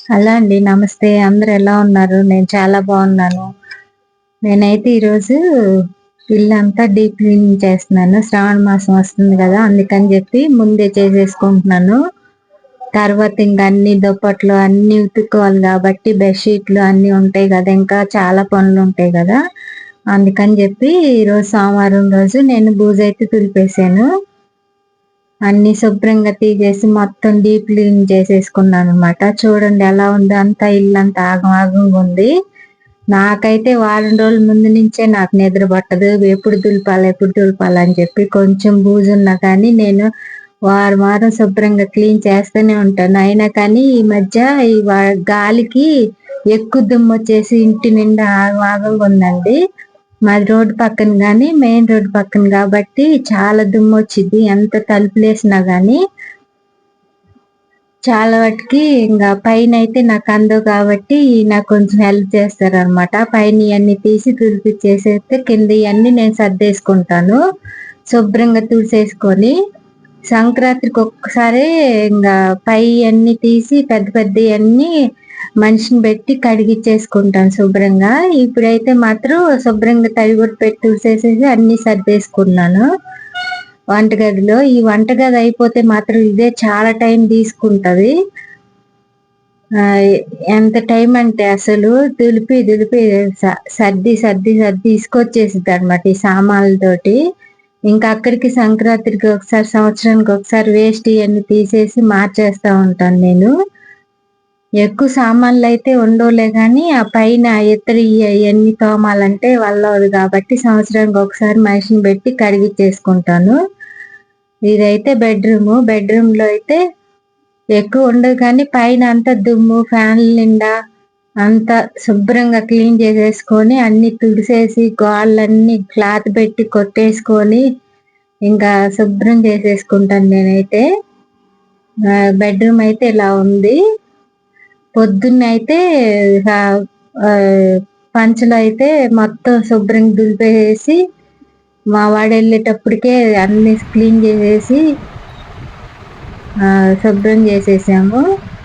Hello అండి నమస్తే. అందరు ఎలా ఉన్నారు? నేను చాలా బాగున్నాను. నేనైతే ఈరోజు ఇల్లంతా డీప్ క్లీనింగ్ చేస్తున్నాను. శ్రావణ మాసం వస్తుంది కదా అందుకని చెప్పి ముందే చేసేసుకుంటున్నాను. తర్వాత ఇంకా అన్ని దుప్పట్లు అన్ని ఉతుక్కోవాలి కాబట్టి బెడ్షీట్లు అన్నీ ఉంటాయి కదా ఇంకా చాలా పనులు ఉంటాయి కదా. అందుకని చెప్పి ఈరోజు సోమవారం రోజు నేను బూజు అయితే తులిపేసాను అన్ని శుభ్రంగా తీసేసి మొత్తం డీప్ క్లీన్ చేసేసుకున్నాను అనమాట చూడండి ఎలా ఉందో అంతా ఇల్లు అంతా ఆగం ఆగంగా ఉంది. నాకైతే వారం రోజుల ముందు నుంచే నాకు నిద్ర పట్టదు. ఎప్పుడు దులిపాలి ఎప్పుడు దులిపాలి అని చెప్పి కొంచెం బూజు ఉన్నా కానీ నేను వారం వారం శుభ్రంగా క్లీన్ చేస్తూనే ఉంటాను. అయినా కానీ ఈ మధ్య ఈ గాలికి ఎక్కువ దుమ్ము వచ్చేసి ఇంటి నిండా ఆగమాగంగా ఉందండి. మాది రోడ్డు పక్కన కానీ మెయిన్ రోడ్డు పక్కన కాబట్టి చాలా దుమ్ము వచ్చింది ఎంత తలుపులేసినా కానీ చాలా వాటికి ఇంకా పైన అయితే నాకు అందవు కాబట్టి నాకు కొంచెం హెల్ప్ చేస్తారు అనమాట పైన ఇవన్నీ తీసి తుడిపిచ్చేసేస్తే కింద ఇవన్నీ నేను సర్దేసుకుంటాను. శుభ్రంగా తుడిసేసుకొని సంక్రాంతికి ఒక్కసారి ఇంకా పై అన్ని తీసి పెద్ద పెద్ద అన్ని మనిషిని పెట్టి కడిగిచ్చేసుకుంటాను శుభ్రంగా. ఇప్పుడైతే మాత్రం శుభ్రంగా తడిగుడు పెట్టి తుడిసేసేసి అన్ని సర్దేసుకున్నాను. వంటగదిలో ఈ వంటగది అయిపోతే మాత్రం ఇదే చాలా టైం తీసుకుంటది. ఎంత టైం అంటే అసలు దులిపి దులిపి సర్ది సర్ది సర్ది తీసుకొచ్చేసింది అనమాట ఈ సామాన్లతోటి. ఇంకా అక్కడికి సంక్రాంతికి ఒకసారి సంవత్సరానికి ఒకసారి వేస్ట్ ఇవన్నీ తీసేసి మార్చేస్తా ఉంటాను నేను. ఎక్కువ సామాన్లు అయితే ఉండవులే కానీ ఆ పైన ఇతర ఇవన్నీ తోమాలంటే వల్లదు కాబట్టి సంవత్సరానికి ఒకసారి మనిషిని పెట్టి కడిగి చేసుకుంటాను. ఇదైతే బెడ్రూమ్. బెడ్రూమ్లో అయితే ఎక్కువ ఉండదు కానీ పైన అంతా దుమ్ము ఫ్యాన్ల నిండా అంతా శుభ్రంగా క్లీన్ చేసేసుకొని అన్ని తుడిసేసి గోళ్ళన్నీ క్లాత్ పెట్టి కొట్టేసుకొని ఇంకా శుభ్రం చేసేసుకుంటాను నేనైతే. బెడ్రూమ్ అయితే ఇలా ఉంది. పొద్దున్న అయితే పంచలో అయితే మొత్తం శుభ్రంగా దులిపేసి మా వాడు వెళ్ళేటప్పటికే అన్ని క్లీన్ చేసేసి శుభ్రం చేసేసాము.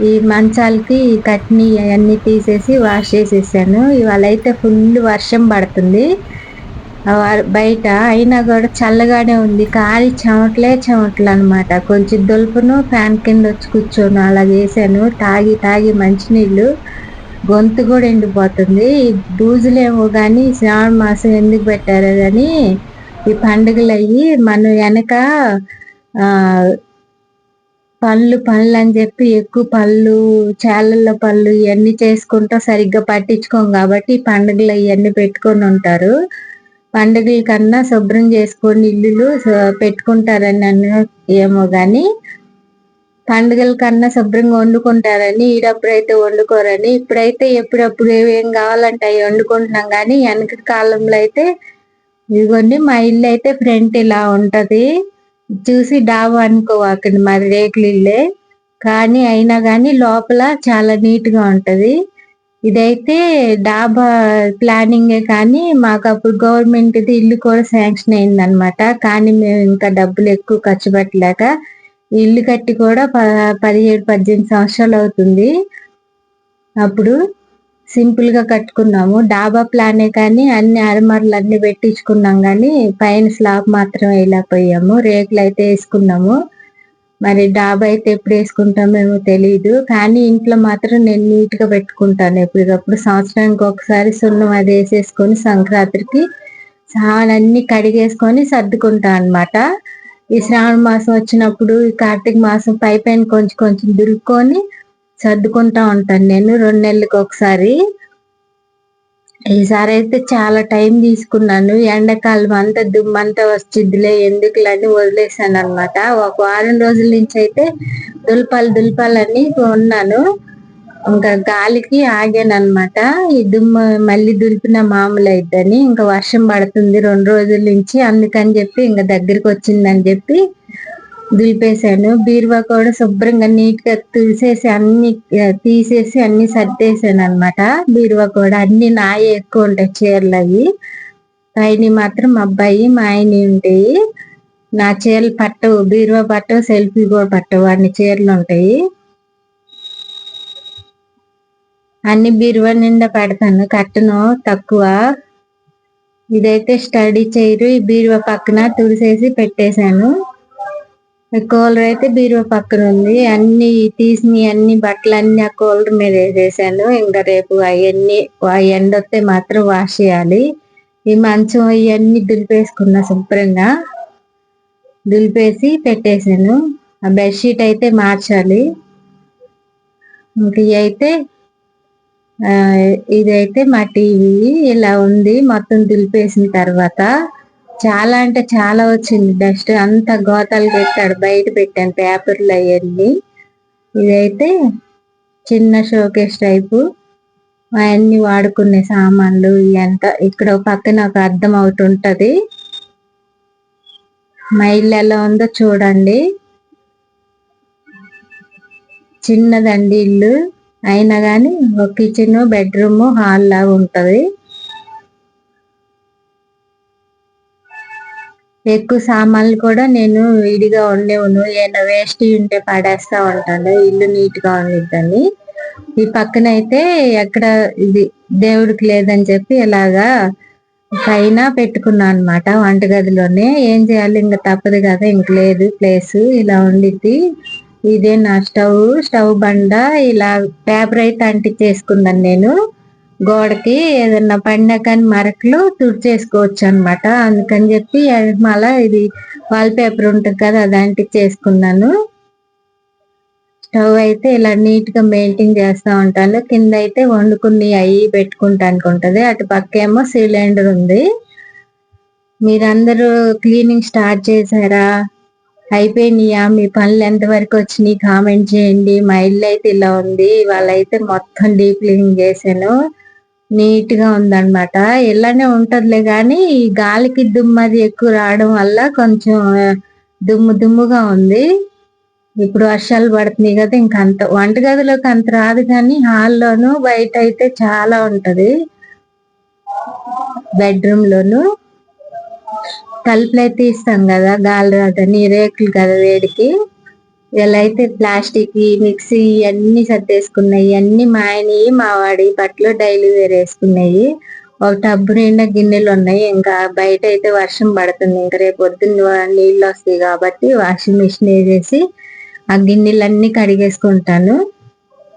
ఈ మంచాలకి కట్ని అవన్నీ తీసేసి వాష్ చేసేసాను. ఇవాళ అయితే ఫుల్ వర్షం పడుతుంది. బయట అయినా కూడా చల్లగానే ఉంది. కాలి చెమటలే చెమట్లు అనమాట కొంచెం దులుపును ఫ్యాన్ కింద వచ్చి కూర్చోను. అలా చేశాను. తాగి తాగి మంచినీళ్ళు గొంతు కూడా ఎండిపోతుంది. బూజులేమో కానీ శ్రావణ మాసం ఎందుకు పెట్టారో కానీ ఈ పండుగలు అయ్యి మనం వెనక పళ్ళు పళ్ళు అని చెప్పి ఎక్కువ పళ్ళు చేలల్లో పళ్ళు ఇవన్నీ చేసుకుంటా సరిగ్గా పట్టించుకోం కాబట్టి పండుగలు ఇవన్నీ పెట్టుకొని ఉంటారు. పండుగల కన్నా శుభ్రం చేసుకొని ఇల్లులు పెట్టుకుంటారని అన్న ఏమో గాని పండుగల కన్నా శుభ్రంగా వండుకుంటారని ఈడప్పుడైతే వండుకోరని ఇప్పుడైతే ఎప్పుడప్పుడు ఏం కావాలంటే అవి వండుకుంటున్నాం కానీ వెనక కాలంలో అయితే ఇదిగోండి మా ఇల్లు అయితే ఫ్రంట్ ఇలా ఉంటది. చూసి డాబా అనుకోవాకండి మరి రేకులు ఇల్లే కానీ అయినా కానీ లోపల చాలా నీట్గా ఉంటది. ఇదైతే డాబా ప్లానింగే కానీ మాకు అప్పుడు గవర్నమెంట్ ఇల్లు కూడా శాంక్షన్ అయింది అనమాట కానీ మేము ఇంకా డబ్బులు ఎక్కువ ఖర్చు పెట్టలేక ఇల్లు కట్టి కూడా పదిహేడు పద్దెనిమిది సంవత్సరాలు అవుతుంది. అప్పుడు సింపుల్గా కట్టుకున్నాము. డాబా ప్లానే కానీ అన్ని అరమరలు అన్ని పెట్టించుకున్నాం కానీ పైన స్లాబ్ మాత్రం వేయలేకపోయాము. రేకులు అయితే వేసుకున్నాము. మరి డాబా అయితే ఎప్పుడు వేసుకుంటామేమో తెలియదు కానీ ఇంట్లో మాత్రం నేను నీట్గా పెట్టుకుంటాను ఎప్పటికప్పుడు. సంవత్సరానికి ఒకసారి సున్నం అది వేసేసుకొని సంక్రాంతికి సామాన్లన్నీ కడిగేసుకొని సర్దుకుంటాను అనమాట ఈ శ్రావణ మాసం వచ్చినప్పుడు ఈ కార్తీక మాసం పై పైన కొంచెం కొంచెం దులుపుకొని సర్దుకుంటా ఉంటాను నేను రెండు నెలలకు ఒకసారి. ఈసారి అయితే చాలా టైం తీసుకున్నాను. ఎండాకాలం అంతా దుమ్మంతా వచ్చిద్దిలే ఎందుకులని వదిలేసాను అనమాట ఒక వారం రోజుల నుంచి అయితే దులపాలు దులపాలని ఉన్నాను ఇంకా గాలికి ఆగాను అనమాట ఈ దుమ్ము మళ్ళీ దులిపిన మామూలు అయిద్దని ఇంకా వర్షం పడుతుంది రెండు రోజుల నుంచి. అందుకని చెప్పి ఇంకా దగ్గరికి వచ్చిందని చెప్పి దులిపేశాను. బీరువా కూడా శుభ్రంగా నీట్గా తుడిసేసి అన్ని తీసేసి అన్ని సర్దేశాను అనమాట బీరువా కూడా అన్ని నాయ ఎక్కువ ఉంటాయి చీరలు అవి. పైన మాత్రం అబ్బాయి మా ఆయన ఉంటాయి. నా చీరలు పట్టవు బీరువా పట్టవు సెల్ఫీ కూడా పట్టవు అన్ని చీరలు ఉంటాయి. అన్ని బీరువా నిండా పెడతాను కట్టను తక్కువ. ఇదైతే స్టడీ చేయరు ఈ బీరువా పక్కన తుడిసేసి పెట్టేశాను. కూలర్ అయితే బీరువా పక్కన ఉంది. అన్ని తీసిన అన్ని బట్టలు అన్ని ఆ కూలర్ మీద వేసేసాను. ఇంకా రేపు అవన్నీ ఎండ వస్తే మాత్రం వాష్ చేయాలి. ఈ మంచం ఇవన్నీ దులిపేసుకున్నా శుభ్రంగా. దులిపేసి పెట్టేశాను ఆ బెడ్షీట్ అయితే మార్చాలి. ఇంకా అయితే ఇదైతే మా టీవీ. ఇలా ఉంది. మొత్తం దులిపేసిన తర్వాత చాలా అంటే చాలా వచ్చింది. డస్ట్ అంత గోతాలు పెట్టాడు బయట పెట్టాను పేపర్లు అవన్నీ. ఇదైతే చిన్న షోకేస్ టైపు. అవన్నీ వాడుకునే సామాన్లు ఇవంతా ఇక్కడ పక్కన ఒక అద్దం ఒకటి ఉంటది. మా ఇల్లు ఎలా ఉందో చూడండి. చిన్నదండి ఇల్లు. అయినా కానీ ఒక కిచెన్ బెడ్రూమ్ హాల్ లాగా ఉంటది. ఎక్కువ సామాన్లు కూడా నేను విడిగా ఉండేవును ఏమైనా వేస్ట్ ఉంటే పడేస్తా ఉంటాను. ఇల్లు నీట్గా ఉండిద్దని. ఈ పక్కన అయితే ఎక్కడ ఇది దేవుడికి లేదని చెప్పి ఇలాగా పైన పెట్టుకున్నా అనమాట వంటగదిలోనే. ఏం చేయాలి? ఇంకా తప్పదు కదా ఇంక లేదు ప్లేస్. ఇలా ఉండిద్ది. ఇదే నా స్టవ్. స్టవ్ బండ ఇలా పేపర్ అయితే అంటించేసుకున్నాను నేను. గోడకి ఏదన్నా పడినా కానీ మరకలు తుడిచేసుకోవచ్చు అనమాట అందుకని చెప్పి మళ్ళా ఇది వాల్ పేపర్ ఉంటుంది కదా అది అంటించేసుకున్నాను స్టవ్ అయితే ఇలా నీట్గా మెయింటైన్ చేస్తూ ఉంటాను. కింద అయితే వండుకుని అవి పెట్టుకుంటానికి ఉంటుంది. అటు పక్క ఏమో సిలిండర్ ఉంది. మీరందరూ క్లీనింగ్ స్టార్ట్ చేశారా? అయిపోయినాయా? మీ పనులు ఎంత వరకు వచ్చినాయి? కామెంట్ చేయండి. మా ఇల్లు అయితే ఇలా ఉంది. వాళ్ళైతే మొత్తం డీప్ క్లీనింగ్ చేశాను. నీట్గా ఉందన్నమాట. ఇలానే ఉంటదిలే కానీ ఈ గాలికి దుమ్ము అది ఎక్కువ రావడం వల్ల కొంచెం దుమ్ము దుమ్ముగా ఉంది. ఇప్పుడు వర్షాలు పడుతున్నాయి కదా ఇంక అంత వంటగదిలోకి అంత రాదు కానీ హాల్లోను బయట అయితే చాలా ఉంటది. బెడ్రూమ్ లోను తలుపులు అయితే ఇస్తాం కదా గాలి రాదని రేకులు కదా వేడికి. ఇలా అయితే ప్లాస్టిక్ మిక్సీ అన్ని సర్దేసుకున్నాయి. అన్ని మా ఆయన మా వాడి బట్టలు డైలీ వేర్ వేసుకున్నాయి. ఒక టబ్బు నిండా గిన్నెలు ఉన్నాయి. ఇంకా బయట అయితే వర్షం పడుతుంది. ఇంకా రేపు పొద్దున్న నీళ్ళు వస్తాయి కాబట్టి వాషింగ్ మిషన్ వేసేసి ఆ గిన్నెలన్నీ కడిగేసుకుంటాను.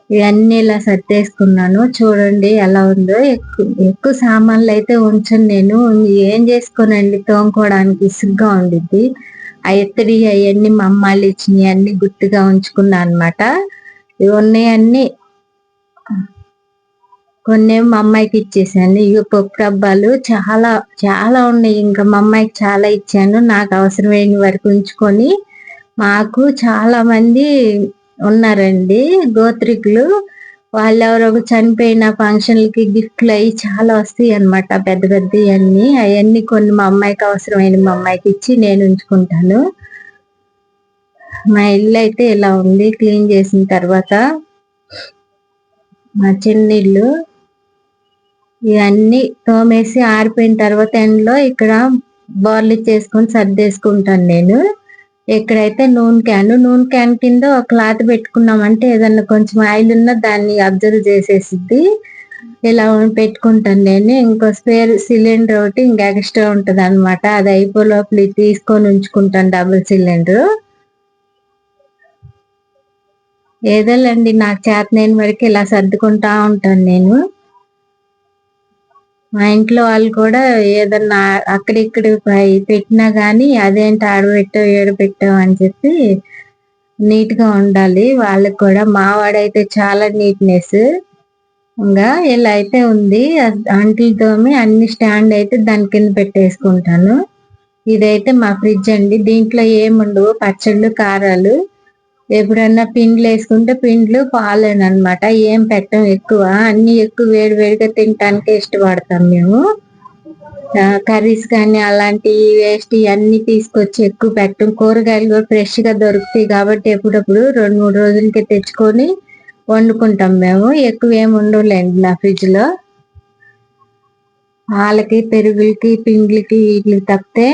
ఇవన్నీ ఇలా సర్దేసుకున్నాను. చూడండి ఎలా ఉందో. ఎక్కువ ఎక్కువ సామాన్లు అయితే ఉంచను నేను. ఏం చేసుకోనండి? తోముకోవడానికి ఇసుగ్గా ఉండిద్ది. ఆ ఎత్తడి అవన్నీ మా అమ్మాయిలు ఇచ్చినవి అన్ని గుర్తుగా ఉంచుకున్నా అనమాట ఇవి ఉన్నాయన్నీ కొన్ని మా అమ్మాయికి ఇచ్చేసాను. ఇవి పప్పు డబ్బాలు చాలా చాలా ఉన్నాయి. ఇంకా మా అమ్మాయికి చాలా ఇచ్చాను. నాకు అవసరమైన వరకు ఉంచుకొని మాకు చాలా మంది ఉన్నారండి గోత్రికులు. వాళ్ళు ఎవరో చనిపోయిన ఫంక్షన్లకి గిఫ్ట్లు అవి చాలా వస్తాయి అనమాట పెద్ద పెద్ద అన్ని అవన్నీ కొన్ని మా అమ్మాయికి అవసరమైన మా అమ్మాయికి ఇచ్చి నేను ఉంచుకుంటాను. మా ఇల్లు అయితే ఇలా ఉంది క్లీన్ చేసిన తర్వాత మా చిన్న ఇల్లు. ఇవన్నీ తోమేసి ఆరిపోయిన తర్వాత ఎండలో ఇక్కడ బోర్లు చేసుకొని సర్దేసుకుంటాను నేను. ఎక్కడైతే నూనె క్యాన్ నూనె క్యాన్ కింద ఒక క్లాత్ పెట్టుకున్నామంటే ఏదన్నా కొంచెం ఆయిల్ ఉన్నా దాన్ని అబ్జర్వ్ చేసేసిద్ది. ఇలా పెట్టుకుంటాను నేను. ఇంకో స్పేర్ సిలిండర్ ఒకటి ఇంకా ఎక్స్ట్రా ఉంటుంది అనమాట అది అయిపోలోపల తీసుకొని ఉంచుకుంటాను డబుల్ సిలిండర్. ఏదోలేండి నాకు చేత నేను వరకు ఇలా సర్దుకుంటా ఉంటాను నేను. మా ఇంట్లో వాళ్ళు కూడా ఏదన్నా అక్కడిక్కడ పెట్టినా గానీ అదేంటి ఆడబెట్టావు ఏడబెట్టావు అని చెప్పి నీట్గా ఉండాలి. వాళ్ళకి కూడా మావాడైతే చాలా నీట్నెస్. ఇంకా ఇలా అయితే ఉంది. అంట్లతోమి అన్ని స్టాండ్ అయితే దాని కింద పెట్టేసుకుంటాను. ఇదైతే మా ఫ్రిడ్జ్ అండి. దీంట్లో ఏముండవు. పచ్చళ్ళు కారాలు. ఎప్పుడన్నా పిండ్లు వేసుకుంటే పిండ్లు పాలేనమాట ఏం పెట్టం ఎక్కువ. అన్ని ఎక్కువ వేడి వేడిగా తినటానికి ఇష్టపడతాం మేము. కర్రీస్ కానీ అలాంటి వేస్ట్ అన్ని తీసుకొచ్చి ఎక్కువ పెట్టం. కూరగాయలు కూడా ఫ్రెష్గా దొరుకుతాయి కాబట్టి ఎప్పుడప్పుడు రెండు మూడు రోజులకి తెచ్చుకొని వండుకుంటాం మేము. ఎక్కువ ఏమి ఉండవులేండి నా ఫ్రిడ్జ్లో పాలకి పెరుగులకి పిండ్లకి వీటికి తప్పితే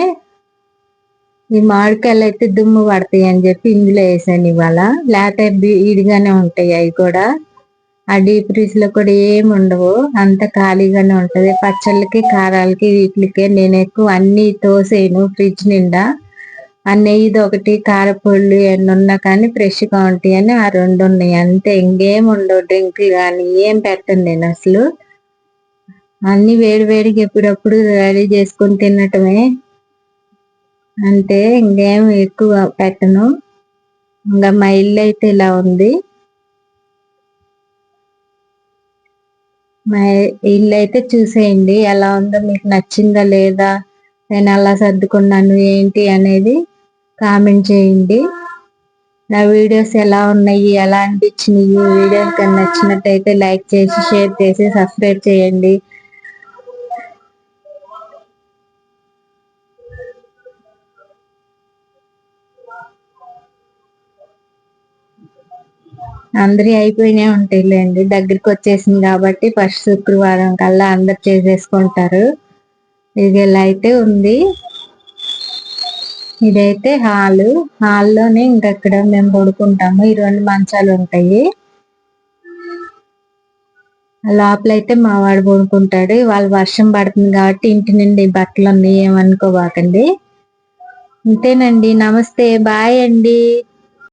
ఈ మామిడికాయలు అయితే దుమ్ము పడతాయి అని చెప్పి ఇందులో వేసాను ఇవాళ. లేకపోతే ఇడిగానే ఉంటాయి అవి కూడా. ఆ డీప్ ఫ్రీజ్లో కూడా ఏమి ఉండవు. అంత ఖాళీగానే ఉంటది. పచ్చళ్ళకి కారాలకి వీటికి నేను ఎక్కువ అన్ని తోసేను ఫ్రిడ్జ్ నిండా. ఆ నెయ్యిది ఒకటి కారపొళ్ళు ఎన్ని ఉన్నా కానీ ఫ్రెష్గా ఉంటాయి అని ఆ రెండు ఉన్నాయి. అంతే ఇంకేం ఉండవు డ్రింక్ కానీ ఏం పెట్టను నేను అసలు. అన్ని వేడి వేడికి ఎప్పుడప్పుడు రెడీ చేసుకొని తినటమే. అంటే ఇంకేం ఎక్కువ పెట్టను. ఇంకా మా ఇల్లు అయితే ఇలా ఉంది. మా ఇల్లు అయితే చూసేయండి. ఎలా ఉందో మీకు నచ్చిందా లేదా నేను అలా సర్దుకున్నాను ఏంటి అనేది కామెంట్ చేయండి. నా వీడియోస్ ఎలా ఉన్నాయి ఎలా అనిపించినాయి వీడియోస్ కానీ నచ్చినట్టయితే లైక్ చేసి షేర్ చేసి సబ్స్క్రైబ్ చేయండి. అందరి అయిపోయినాయి ఉంటాయిలేండి. దగ్గరికి వచ్చేసింది కాబట్టి ఫస్ట్ శుక్రవారం కల్లా అందరు చేసేసుకుంటారు. ఇది ఇలా అయితే ఉంది. ఇదైతే హాల్. హాల్లోనే ఇంకక్కడ మేము పడుకుంటాము. ఈ రెండు మంచాలు ఉంటాయి. లోపలైతే మా వాడు పడుకుంటాడు. వాళ్ళు వర్షం పడుతుంది కాబట్టి ఇంటి నుండి బట్టలు ఉన్నాయి ఏమనుకోబాకండి. అంతేనండి నమస్తే. బాయ్ అండి.